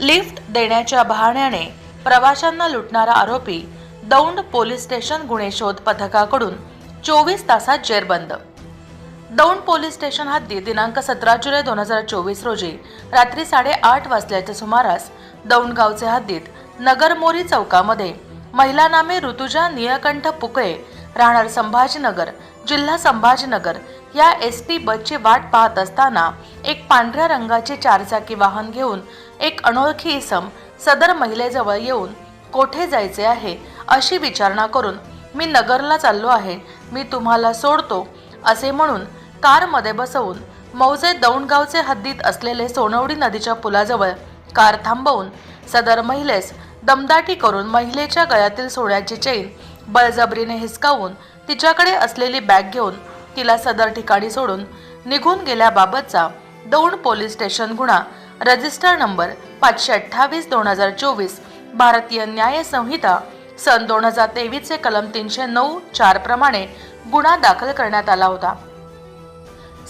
Lift देण्याच्या बहाण्याने प्रवाशांना लुटणारा आरोपी दौंड पोलीस स्टेशन गुन्हे शोध पथकाकडून चोवीस तासात जेरबंद दौंड पोलीस स्टेशन हद्दीत दिनांक सतरा जुलै दोन हजार चोवीस रोजी रात्री साडेआठ वाजल्याच्या सुमारास दौंड गावचे हद्दीत नगरमोरी चौकामध्ये महिला नामे ऋतुजा निळकंठ पुकळे राहणार संभाजीनगर जिल्हा संभाजीनगर या एस टी बसची वाट पाहत असताना एक पांढऱ्या रंगाचे चारचाकी वाहन घेऊन एक अनोळखी इसम सदर महिलेजवळ येऊन कोठे जायचे आहे? अशी विचारणा करून मी नगरला चाललो आहे. मी तुम्हाला सोडतो असे म्हणून कारमध्ये बसवून मौजे दौंडगावचे हद्दीत असलेले सोनवडी नदीच्या पुलाजवळ कार थांबवून सदर महिलेस दमदाटी करून महिलेच्या गळ्यातील सोन्याची चेन बळजबरीने हिसकावून तिच्याकडे असलेली बॅग घेऊन तिला सदर ठिकाणी सोडून निघून गेल्याबाबतचा दौंड पोलीस स्टेशन गुन्हा रजिस्टर नंबर पाचशे अठ्ठावीस दोन हजार चोवीस भारतीय न्याय संहिता सन दोन हजार तेवीसचे कलम तीनशे नऊ चार प्रमाणे गुन्हा दाखल करण्यात आला होता.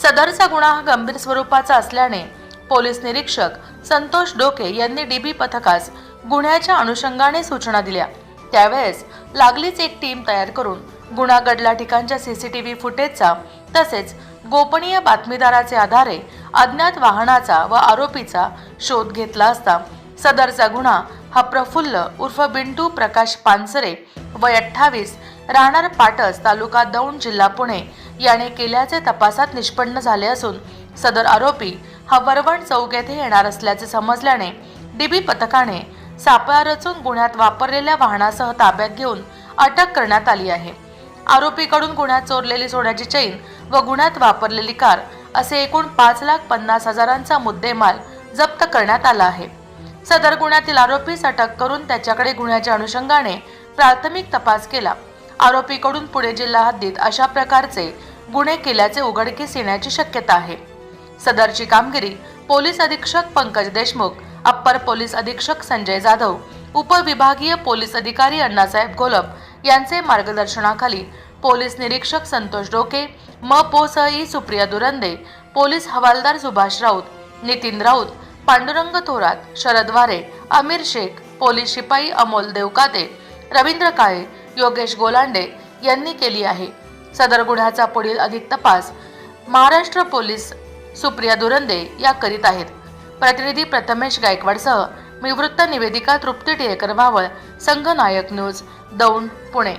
सदरचा गुन्हा हा गंभीर स्वरूपाचा असल्याने पोलीस निरीक्षक संतोष डोके यांनी डीबी पथकास गुन्ह्याच्या अनुषंगाने सूचना दिल्या. त्यावेळेस लागलीच एक टीम तयार करून गुन्हा घडला ठिकाणच्या सीसीटीव्ही फुटेजचा तसेच गोपनीय बातमीदाराचे आधारे अज्ञात वाहनाचा व आरोपीचा शोध घेतला असता सदरचा गुन्हा हा प्रफुल्ल उर्फ बिंटू प्रकाश पानसरे वय अठ्ठावीस राहणार पाटस तालुका दौंड जिल्हा पुणे याने केल्याचे तपासात निष्पन्न झाले असून सदर आरोपी हा वरवण चौक येथे येणार असल्याचे समजल्याने डीबी पथकाने सापळा रचून गुन्ह्यात वापरलेल्या वाहनासह ताब्यात घेऊन अटक करण्यात आली आहे. आरोपीकडून गुन्ह्यात चोरलेली सोन्याची चैन व गुन्ह्यात वापरलेली कार असे एकूण पाच लाख पन्नास हजारांचा मुद्देमाल जप्त करण्यात आला आहे. सदर गुन्ह्यातील आरोपीस अटक करून त्याच्याकडे गुन्ह्याच्या अनुषंगाने प्राथमिक तपास केला. आरोपीकडून पुणे जिल्हा हद्दीत अशा प्रकारचे गुन्हे केल्याचे उघडकीस येण्याची शक्यता आहे. सदरची कामगिरी पोलीस अधीक्षक पंकज देशमुख अप्पर पोलीस अधीक्षक संजय जाधव उपविभागीय पोलीस अधिकारी अण्णासाहेब गोलप यांचे मार्गदर्शनाखाली पोलीस निरीक्षक संतोष डोके म पो सई सुप्रिया दुरंदे पोलीस हवालदार सुभाष राऊत नितीन राऊत पांडुरंग थोरात शरद वारे अमीर शेख पोलीस शिपाई अमोल देवकाते रवींद्र काळे योगेश गोलांडे यांनी केली आहे. सदर गुन्ह्याचा पुढील अधिक तपास महाराष्ट्र पोलीस सुप्रिया दुरंदे या करीत आहेत. प्रतिनिधी प्रथमेश गायकवाडसह मी वृत्त निवेदिका तृप्ती टिळेकर मावळ संघनायक न्यूज दौंड पुणे.